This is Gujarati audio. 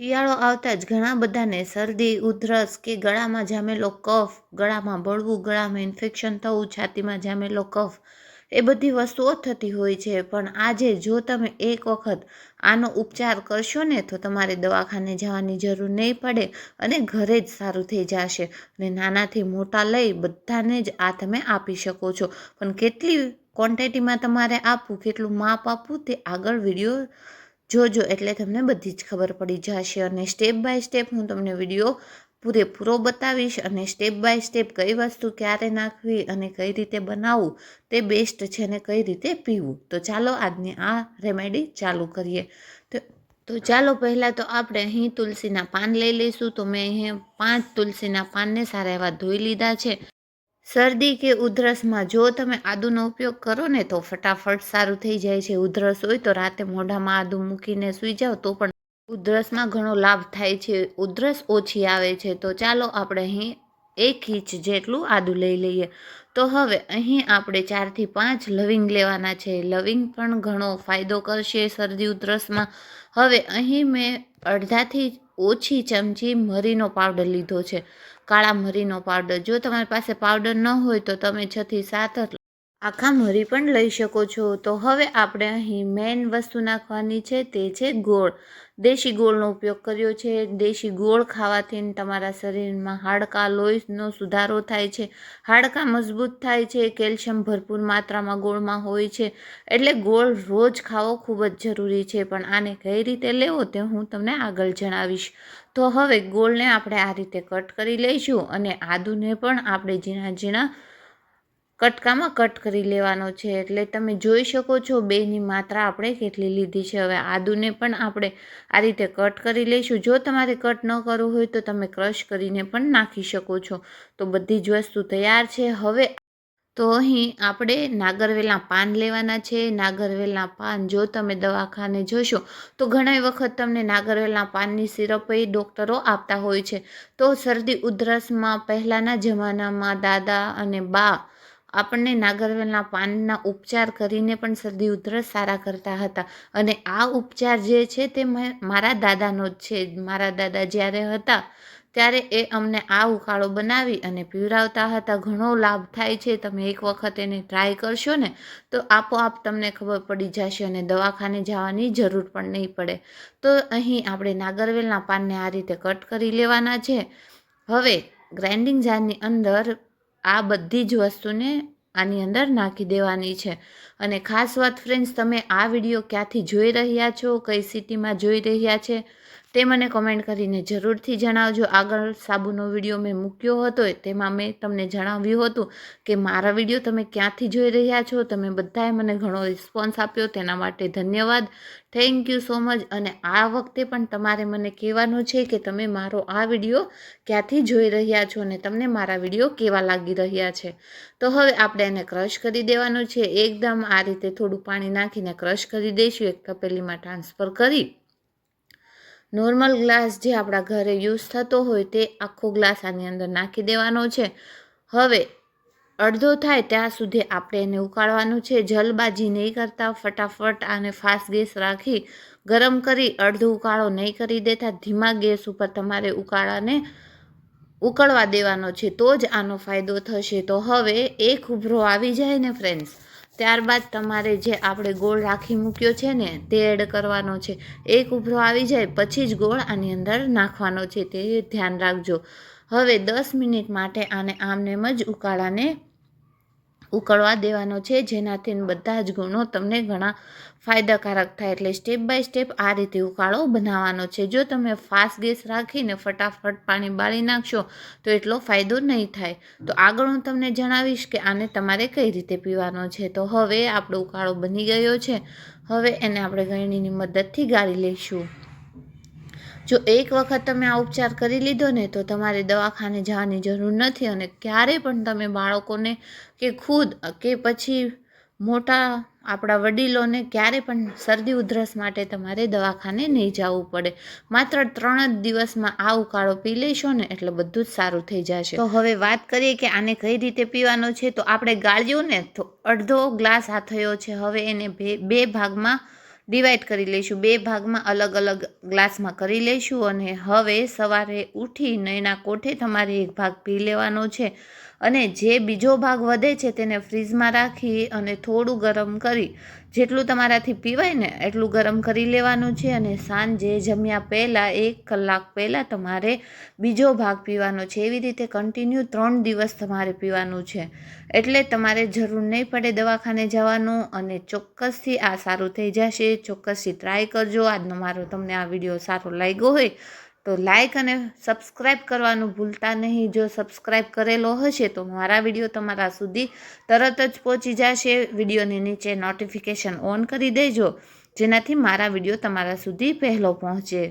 શિયાળો આવતા જ ઘણા બધાને શરદી, ઉધરસ કે ગળામાં જામેલો કફ, ગળામાં બળવું, ગળામાં ઇન્ફેક્શન થવું, છાતીમાં જામેલો કફ, એ બધી વસ્તુઓ થતી હોય છે. પણ આજે જો તમે એક વખત આનો ઉપચાર કરશો ને, તો તમારે દવાખાને જવાની જરૂર નહીં પડે અને ઘરે જ સારું થઈ જશે. અને નાનાથી મોટા લઈ બધાને જ આ તમે આપી શકો છો. પણ કેટલી ક્વોન્ટિટીમાં તમારે આપવું, કેટલું માપ આપવું, તે આગળ વીડિયો જોજો એટલે તમને બધી જ ખબર પડી જશે અને સ્ટેપ બાય સ્ટેપ હું તમને વીડિયો પૂરેપૂરો બતાવીશ અને સ્ટેપ બાય સ્ટેપ કઈ વસ્તુ ક્યારે નાખવી અને કઈ રીતે બનાવવું તે બેસ્ટ છે અને કઈ રીતે પીવું. તો ચાલો આજની આ રેમેડી ચાલુ કરીએ. તો ચાલો પહેલાં તો આપણે અહીં તુલસીના પાન લઈ લઈશું. તો મેં અહીં પાંચ તુલસીના પાનને સારા એવા ધોઈ લીધા છે. શરદી કે ઉધરસમાં જો તમે આદુનો ઉપયોગ કરો ને તો ફટાફટ સારું થઈ જાય છે. ઉધરસ હોય તો રાતે મોઢામાં આદુ મૂકીને સૂઈ જાઓ તો પણ ઉધરસમાં ઘણો લાભ થાય છે. ઉધરસ ઓછી આવે છે. તો ચાલો આપણે અહીં એક ઇંચ જેટલું આદુ લઈ લઈએ. તો હવે અહીં આપણે ચારથી પાંચ લવિંગ લેવાના છે. લવિંગ પણ ઘણો ફાયદો કરશે શરદી, ઉધરસમાં. હવે અહીં મેં અડધાથી ઓછી ચમચી મરીનો પાવડર લીધો છે. કાળા મરીનો પાવડર. જો તમારી પાસે પાવડર ન હોય તો તમે છથી સાત આખા મરી પણ લઈ શકો છો. તો હવે આપણે અહીં મેઇન વસ્તુ નાખવાની છે તે છે ગોળ. દેશી ગોળનો ઉપયોગ કર્યો છે. દેશી ગોળ ખાવાથી તમારા શરીરમાં હાડકાં, લોહીનો સુધારો થાય છે. હાડકાં મજબૂત થાય છે. કેલ્શિયમ ભરપૂર માત્રામાં ગોળમાં હોય છે. એટલે ગોળ રોજ ખાવો ખૂબ જ જરૂરી છે. પણ આને કઈ રીતે લેવો તે હું તમને આગળ જણાવીશ. તો હવે ગોળને આપણે આ રીતે કટ કરી લઈશું અને આદુને પણ આપણે ઝીણા ઝીણા કટકામાં કટ કરી લેવાનો છે. એટલે તમે જોઈ શકો છો બેની માત્રા આપણે કેટલી લીધી છે. હવે આદુને પણ આપણે આ રીતે કટ કરી લઈશું. જો તમારે કટ ન કરવું હોય તો તમે ક્રશ કરીને પણ નાખી શકો છો. તો બધી જ વસ્તુ તૈયાર છે. હવે તો અહીં આપણે નાગરવેલના પાન લેવાના છે. નાગરવેલના પાન જો તમે દવાખાને જોશો તો ઘણા વખત તમને નાગરવેલના પાનની સિરપ ડૉક્ટરો આપતા હોય છે. તો શરદી ઉધરસમાં પહેલાંના જમાનામાં દાદા અને બા આપણને નાગરવેલના પાનના ઉપચાર કરીને પણ શરદી ઉધરસ સારા કરતા હતા. અને આ ઉપચાર જે છે તે મારા દાદાનો જ છે. મારા દાદા જ્યારે હતા ત્યારે એ અમને આ ઉકાળો બનાવી અને પીવડાવતા હતા. ઘણો લાભ થાય છે. તમે એક વખત એને ટ્રાય કરશો ને, તો આપોઆપ તમને ખબર પડી જશે અને દવાખાને જવાની જરૂર પણ નહીં પડે. તો અહીં આપણે નાગરવેલના પાનને આ રીતે કટ કરી લેવાના છે. હવે ગ્રાઇન્ડિંગ જારની અંદર આ બધી જ વસ્તુને આની અંદર નાખી દેવાની છે. અને ખાસ વાત ફ્રેન્ડ્સ તમે આ વીડિયો ક્યાંથી જોઈ રહ્યા છો? કઈ સિટીમાં જોઈ રહ્યા છે? તે મને કમેન્ટ કરીને જરૂરથી જણાવજો. આગળ સાબુનો વીડિયો મેં મૂક્યો હતો તેમાં મેં તમને જણાવ્યું હતું કે મારા વીડિયો તમે ક્યાંથી જોઈ રહ્યા છો? તમે બધાએ મને ઘણો રિસ્પોન્સ આપ્યો. તેના માટે ધન્યવાદ. થેન્ક યુ સો મચ અને આ વખતે પણ તમારે મને કહેવાનું છે કે તમે મારો આ વીડિયો ક્યાંથી જોઈ રહ્યા છો અને તમને મારા વીડિયો કેવા લાગી રહ્યા છે? તો હવે આપણે એને ક્રશ કરી દેવાનું છે. એકદમ આ રીતે થોડું પાણી નાખીને ક્રશ કરી દઈશું. એક તપેલીમાં ટ્રાન્સફર કરી નોર્મલ ગ્લાસ જે આપણા ઘરે યુઝ થતો હોય તે આખો ગ્લાસ આની અંદર નાખી દેવાનો છે. હવે અડધો થાય ત્યાં સુધી આપણે એને ઉકાળવાનું છે. જલબાજી નહીં કરતા, ફટાફટ આને ફાસ્ટ ગેસ રાખી, ગરમ કરી, અડધો ઉકાળો નહીં કરી દેતા, ધીમા ગેસ ઉપર તમારે ઉકાળાને ઉકળવા દેવાનો છે. તો જ આનો ફાયદો થશે. તો હવે એક ઉભરો આવી જાય ને ફ્રેન્ડ્સ ત્યારબાદ તમારે જે આપણે ગોળ રાખી મૂક્યો છે ને, તે એડ કરવાનો છે. એક ઉભરો આવી જાય, પછી જ ગોળ આની અંદર નાખવાનો છે. તે ધ્યાન રાખજો. હવે દસ મિનિટ માટે આને આમનેમ જ ઉકાળાને ઉકળવા દેવાનો છે, જેનાથી બધા જ ગુણો તમને ઘણા ફાયદાકારક થાય. એટલે સ્ટેપ બાય સ્ટેપ આ રીતે ઉકાળો બનાવવાનો છે. જો તમે ફાસ્ટ ગેસ રાખીને ફટાફટ પાણી બાળી નાખશો, તો એટલો ફાયદો નહીં થાય. તો આગળ હું તમને જણાવીશ કે આને તમારે કઈ રીતે પીવાનો છે. તો હવે આપણો ઉકાળો બની ગયો છે. હવે એને આપણે ગળણીની મદદથી ગાળી લઈશું. જો એક વખત તમે આ ઉપચાર કરી લીધો ને તો તમારે દવાખાને જવાની જરૂર નથી અને ક્યારે પણ તમે બાળકોને કે ખુદ કે પછી મોટા આપણા વડીલોને ક્યારે પણ શરદી ઉધરસ માટે તમારે દવાખાને નહીં જવું પડે. માત્ર ત્રણ જ દિવસમાં આ ઉકાળો પી લેશો ને એટલે બધું જ સારું થઈ જશે. તો હવે વાત કરીએ કે આને કઈ રીતે પીવાનો છે. તો આપણે ગાળ્યું ને તો અડધો ગ્લાસ આ થયો છે. હવે એને બે બે ભાગમાં ડિવાઈડ કરી લઈશું. બે ભાગમાં અલગ અલગ ગ્લાસમાં કરી લઈશું અને હવે સવારે ઉઠીને એના કોઠે તમારે એક ભાગ પી લેવાનો છે અને જે બીજો ભાગ વધે છે તેને ફ્રીજમાં રાખી અને થોડું ગરમ કરી જેટલું તમારાથી પીવાય ને, એટલું ગરમ કરી લેવાનું છે અને સાંજે જમ્યા પહેલાં એક કલાક પહેલાં તમારે બીજો ભાગ પીવાનો છે. એવી રીતે કન્ટિન્યુ ત્રણ દિવસ તમારે પીવાનું છે. એટલે તમારે જરૂર નહીં પડે દવાખાને જવાનું અને ચોક્કસથી આ સારું થઈ જશે. ચોક્કસથી ટ્રાય કરજો. આજનો મારો તમને આ વીડિયો સારો લાગ્યો હોય તો લાઇક અને સબસ્ક્રાઈબ કરવાનું ભૂલતા નહીં. જો સબસ્ક્રાઇબ કરેલો હશે તો મારા વીડિયો તમારા સુધી તરત જ પહોંચી જશે. વિડીયોની નીચે નોટિફિકેશન ઓન કરી દેજો, જેનાથી મારા વીડિયો તમારા સુધી પહેલો પહોંચે.